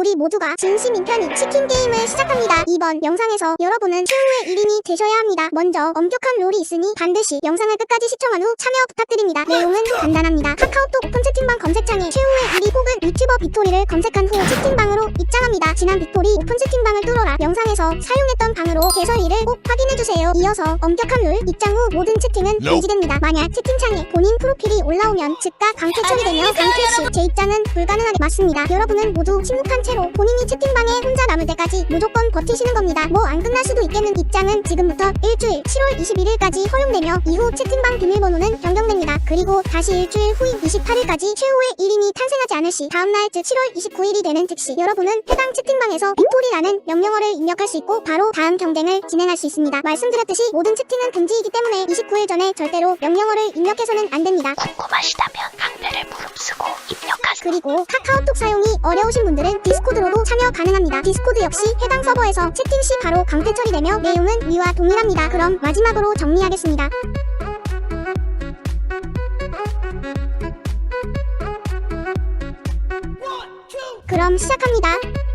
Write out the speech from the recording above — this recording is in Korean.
우리 모두가 진심 인 편이 치킨 게임을 시작합니다. 이번 영상에서 여러분은 최후의 1인이 되셔야 합니다. 먼저 엄격한 룰이 있으니 반드시 영상을 끝까지 시청한 후 참여 부탁드립니다. 내용은 간단합니다. 카카오톡 오픈 채팅방 검색창에 최후의 1위 혹은 유튜버 빅토리를 검색한 후 채팅방으로 입장합니다. 지난 빅토리 오픈 채팅방을 뚫어라 영상에서 사용했던 방으로 개설일을 꼭 확인해주세요. 이어서 엄격한 룰 입장 후 모든 채팅은 금지됩니다. 만약 채팅창에 본인 프로필이 올라오면 즉각 강퇴 처리되며 강퇴 시 재입장은 불가능하게 맞습니다. 여러분은 모두 침묵한 채로 본인이 채팅방에 혼자 남을 때까지 무조건 버티시는 겁니다. 뭐 안 끝날 수도 있겠는 입장은 지금부터 일주일 7월 21일까지 허용되며 이후 채팅방 비밀번호는 변경됩니다. 그리고 다시 일주일 후인 28일까지 최후의 1인이 탄생하지 않을 시 다음날 즉 7월 29일이 되는 즉시 여러분은 해당 채팅방에서 빅토리라는 명령어를 입력할 수 있고 바로 다음 경쟁을 진행할 수 있습니다. 말씀드렸듯이 모든 채팅은 금지이기 때문에 29일 전에 절대로 명령어를 입력해서는 안 됩니다. 궁금하시다면 강매를 무릅쓰고 입력하세요. 그리고 카카오톡 사용이 어려우신 분들은 디스코드로도 참여 가능합니다. 디스코드 역시 해당 서버에서 채팅 시 바로 강퇴 처리되며 내용은 위와 동일합니다. 그럼 마지막으로 정리하겠습니다. 그럼 시작합니다.